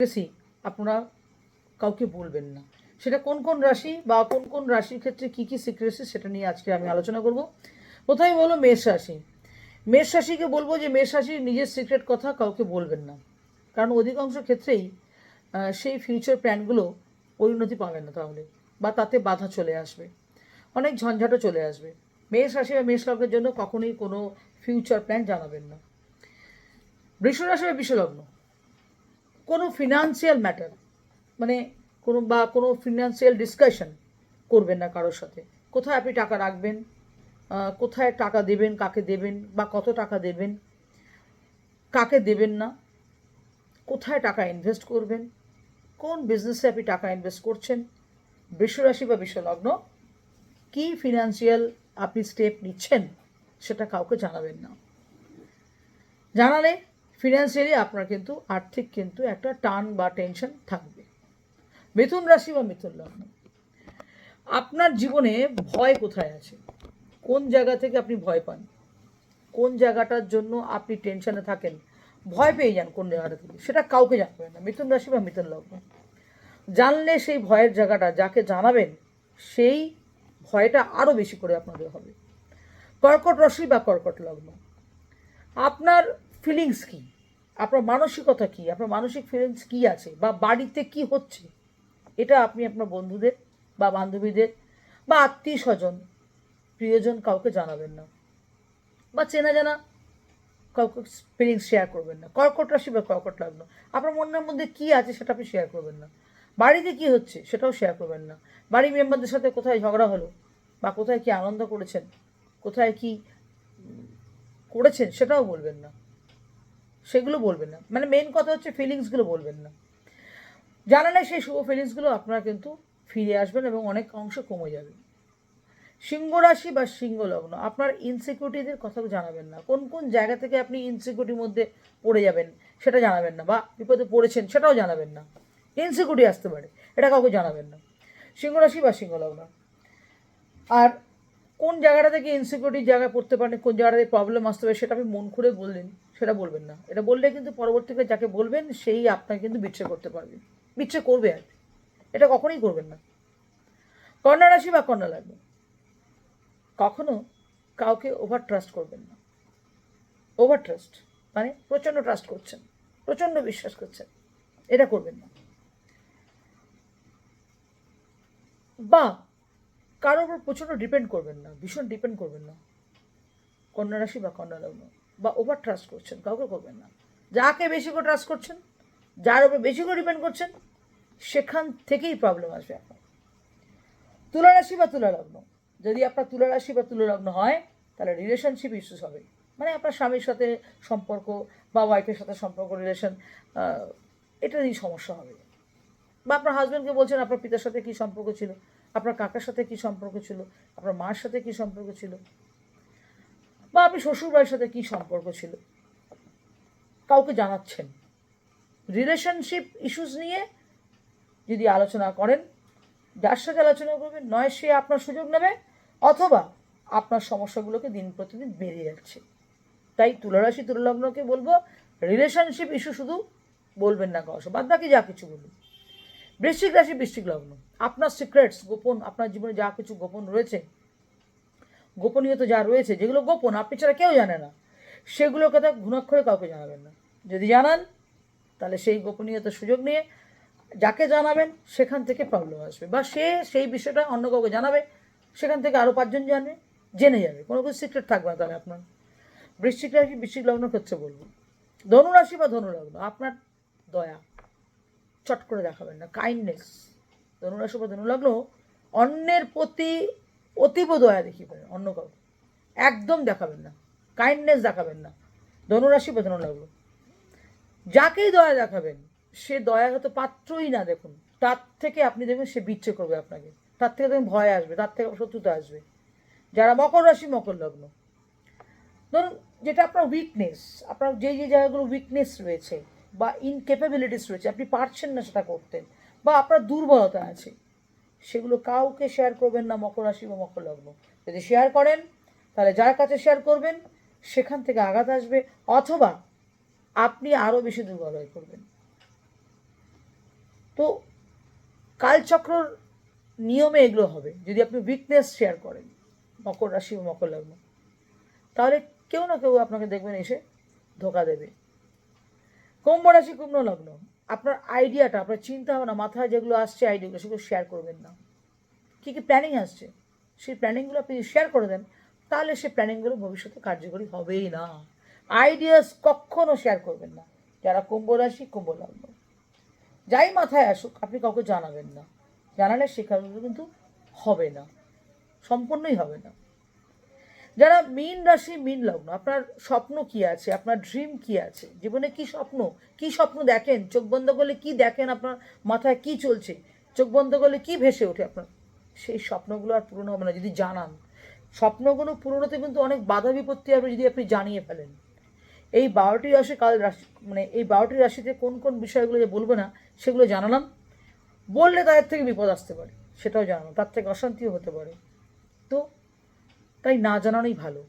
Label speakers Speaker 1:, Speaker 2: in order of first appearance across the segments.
Speaker 1: বেশি আপনারা কাউকে বলবেন না। সেটা কোন কোন রাশি বা কোন কোন রাশির ক্ষেত্রে কী কী সিক্রেসি সেটা নিয়ে আজকে আমি আলোচনা করব। প্রথমে বলব মেষ রাশি। মেষ রাশিকে বলব যে, মেষ রাশির নিজের সিক্রেট কথা কাউকে বলবেন না। কারণ অধিকাংশ ক্ষেত্রেই সেই ফিউচার প্ল্যানগুলো পরিণতি পাবে না তাহলে বা তাতে বাধা চলে আসবে। অনেক ঝঞ্ঝাটও চলে আসবে। মেষ রাশি বা মেষ লগ্নের জন্য কখনোই কোনো ফিউচার প্ল্যান জানাবেন না। বৃষ রাশি বা বিশ্বলগ্ন। কোনো ফিনান্সিয়াল ম্যাটার মানে কোনো বা কোনো ফিনান্সিয়াল ডিসকাশন করবেন না কারোর সাথে। কোথায় আপনি টাকা রাখবেন? কোথায় টাকা দেবেন? কাকে দেবেন? বা কত টাকা দেবেন? কাকে দেবেন না? কোথায় টাকা ইনভেস্ট করবেন? কোন বিজনেসে আপনি টাকা ইনভেস্ট করছেন? বৃষরাশি বা বিশ্বলগ্ন কী ফিনান্সিয়াল আপনি স্টেপ নিচ্ছেন? সেটা কাউকে জানাবেন না। জানালে ফিনান্সিয়ালি আপনার কিন্তু আর্থিক কিন্তু একটা টান বা টেনশন থাকবে। মিথুন রাশি বা মিথুন লগ্ন। আপনার জীবনে ভয় কোথায় আছে? কোন জায়গা থেকে আপনি ভয় পান? কোন জায়গাটার জন্য আপনি টেনশনে থাকেন? ভয় পেয়ে যান কোন জায়গাটা থেকে। সেটা কাউকে জানবেন না, মিথুন রাশি বা মিথুন লগ্ন। জানলে সেই ভয়ের জায়গাটা যাকে জানাবেন, সেই ভয়টা আরও বেশি করে আপনাদের হবে। কর্কট রাশি বা কর্কট লগ্ন। আপনার ফিলিংস কি? আপনার মানসিকতা কি? আপনার মানসিক ফিলিংস কি আছে? বা বাড়িতে কি হচ্ছে? এটা আপনি আপনার বন্ধুদের বা বান্ধবীদের বা আত্মীয় স্বজন প্রিয়জন কাউকে জানাবেন না। বা চেনা জানা কাউকে ফিলিংস শেয়ার করবেন না। কর্কট রাশি বা কর্কট লাগল আপনার মনের মধ্যে কি আছে সেটা আপনি শেয়ার করবেন না। বাড়িতে কি হচ্ছে সেটাও শেয়ার করবেন না। বাড়ির মেম্বারদের সাথে কোথায় ঝগড়া হলো বা কোথায় কি আনন্দ করেছেন, কোথায় কি করেছেন সেটাও বলবেন না। সেগুলো বলবেন না। মানে মেন কথা হচ্ছে ফিলিংসগুলো বলবেন না। জানালে সেই শুভ ফিলিংসগুলো আপনারা কিন্তু ফিরে আসবেন এবং অনেক অংশ কমে যাবে। সিংহ রাশি বা সিংহ লগ্ন, আপনার ইনসিকিউরিটিদের কথা জানাবেন না। কোন কোন জায়গা থেকে আপনি ইনসিকিউরিটির মধ্যে পড়ে যাবেন সেটা জানাবেন না বা বিপদে পড়েছেন সেটাও জানাবেন না। ইনসিকিউরিটি আসতে পারে, এটা কাউকে জানাবেন না। সিংহ রাশি বা সিংহ লগ্ন, আর কোন জায়গাটা থেকে ইনসিকিউরিটির জায়গায় পড়তে পারেন, কোন জায়গাটাতে প্রবলেম আসতে পারে সেটা আপনি মন খুলে বললেন। সেটা বলবেন না। এটা বললে কিন্তু পরবর্তীকালে যাকে বলবেন, সেই আপনাকে কিন্তু বিচ্ছে করতে পারবে। বিচ্ছে করবে আর। এটা কখনোই করবেন না। কন্যা রাশি বা কন্যা লাগবে কখনো কাউকে ওভার ট্রাস্ট করবেন না। ওভার ট্রাস্ট মানে প্রচণ্ড ট্রাস্ট করছেন, প্রচণ্ড বিশ্বাস করছেন। এটা করবেন না। বা কারোর উপর প্রচণ্ড ডিপেন্ড করবেন না, ভীষণ ডিপেন্ড করবেন না। কন্যা রাশি বা কন্যা লগ্ন। বা ওভার ট্রাস্ট করছেন, কাউকে করবেন না। যাকে বেশি করে ট্রাস্ট করছেন, যার উপর বেশি করে ডিপেন্ড করছেন, সেখান থেকেই প্রবলেম আসবে আপনার। তুলা রাশি বা তুলালগ্ন, যদি আপনার তুলা রাশি বা তুলালগ্ন হয়, তাহলে রিলেশনশিপ ইস্যুস হবে। মানে আপনার স্বামীর সাথে সম্পর্ক বা ওয়াইফের সাথে সম্পর্ক রিলেশন এটা নিয়ে সমস্যা হবে। বা আপনার হাজব্যান্ডকে বলছেন, আপনার পিতার সাথে কী সম্পর্ক ছিল? আপনার কাকার সাথে কী সম্পর্ক ছিল? আপনার মার সাথে কী সম্পর্ক ছিল? বা আপনি শ্বশুরবাড়ির সাথে কী সম্পর্ক ছিল? কাউকে জানাচ্ছেন? রিলেশনশিপ ইস্যুস নিয়ে যদি আলোচনা করেন, যার সাথে আলোচনা করবেন, নয় সে আপনার সুযোগ নেবে, অথবা আপনার সমস্যাগুলোকে দিন প্রতিদিন বেড়ে যাচ্ছে। তাই তুলারাশি তুললগ্নকে বলব রিলেশনশিপ ইস্যু শুধু বলবেন না কারও বাদ বাকি যা কিছু বলুন। বৃশ্চিক রাশি, বৃশ্চিক লগ্ন। আপনার সিক্রেটস গোপন, আপনার জীবনে যা কিছু গোপন রয়েছে গোপনীয়তা যা রয়েছে, যেগুলো গোপন, আপনি ছাড়া কেউ জানে না। সেগুলো কথা ঘুণাক্ষরে কাউকে জানাবেন না। যদি জানান, তাহলে সেই গোপনীয়তার সুযোগ নিয়ে যাকে জানাবেন, সেখান থেকে প্রবলেম আসবে। বা সে সেই বিষয়টা অন্য কাউকে জানাবে, সেখান থেকে আরও পাঁচজন জানবে, জেনে যাবে। কোনো কিছু সিক্রেট থাকবে না তাহলে আপনার। বৃশ্চিক রাশি, বৃশ্চিক লগ্ন ক্ষেত্রে বলব। ধনুরাশি বা ধনুলগ্ন, আপনার দয়া। চট করে দেখাবেন না। কাইন্ডনেস ধনুরাশি বা ধনুলগ্ন, অন্যের প্রতি অতীব দয়া দেখিবেন, অন্য কাউকে। একদম দেখাবেন না। কাইন্ডনেস দেখাবেন না। ধনুরাশি বা লাগল। যাকেই দয়া দেখাবেন, সে দয়া হয়তো পাত্রই না দেখুন। তার থেকে আপনি দেখবেন সে বিচ্ছে করবে আপনাকে। তার থেকে দেখবেন ভয় আসবে, তার থেকে শত্রুতা আসবে। যারা মকর রাশি, মকর লগ্ন। ধরুন, যেটা আপনার উইকনেস আপনার যে যে জায়গাগুলো উইকনেস রয়েছে বা ইনকেপেবিলিটিস রয়েছে, আপনি পারছেন না সেটা করতে, বা আপনার দুর্বলতা আছে। সেগুলো কাউকে শেয়ার করবেন না মকর রাশি বা মকর লগ্ন। যদি শেয়ার করেন, তাহলে যার কাছে শেয়ার করবেন, সেখান থেকে আঘাত আসবে, অথবা আপনি আরও বেশি দুর্বল হয়ে পড়বেন। তো কালচক্রর নিয়মে এগুলো হবে। যদি আপনি উইকনেস শেয়ার করেন, মকর রাশি বা মকর লগ্ন, তাহলে কেউ না কেউ আপনাকে দেখবেন এসে ধোকা দেবে। কুম্ভ রাশি, কুম্ভ লগ্ন। আপনার আইডিয়াটা, আপনার চিন্তা ভাবনা মাথায় যেগুলো আসছে আইডিয়াগুলো, সেগুলো শেয়ার করবেন না। কী কী প্ল্যানিং আসছে? সেই প্ল্যানিংগুলো আপনি শেয়ার করে দেন, তাহলে সেই প্ল্যানিংগুলো ভবিষ্যতে কার্যকরী হবেই না। আইডিয়াস কখনো শেয়ার করবেন না। যারা কুম্ভ রাশি, কুম্ভ লগ্ন। যাই মাথায় আসুক, আপনি কাউকে জানাবেন না। জানালে সে কাজগুলো কিন্তু হবে না। সম্পূর্ণই হবে না। যারা মীন রাশি, মীন লগ্ন, আপনার স্বপ্ন কি আছে? আপনার ড্রিম কি আছে? জীবনে কি স্বপ্ন? কি স্বপ্ন দেখেন? চোখ বন্ধ করলে কি দেখেন আপনার মাথায় কি চলছে? চোখ বন্ধ করলে কি ভেসে ওঠে আপনার? সেই স্বপ্নগুলো আর পূরণ হবে না, যদি জানান। স্বপ্নগুলো পূরণ হতে কিন্তু অনেক বাধা বিপত্তি হবে যদি আপনি জানিয়ে ফেলেন। এই বারোটি রাশি কাল রাশি মানে এই বারোটি রাশিতে কোন কোন বিষয়গুলো যে বলব না, সেগুলো জানালাম। বললে তাদের থেকে বিপদ আসতে পারে, সেটাও জানানো তার থেকে অশান্তিও হতে পারে। তো তাই না জানানোই ভালো।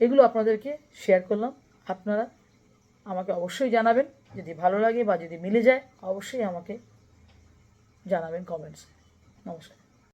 Speaker 1: এগুলো আপনাদেরকে শেয়ার করলাম। আপনারা আমাকে অবশ্যই জানাবেন। যদি ভালো লাগে বা যদি মিলে যায়, অবশ্যই আমাকে জানাবেন কমেন্টস নমস্কার।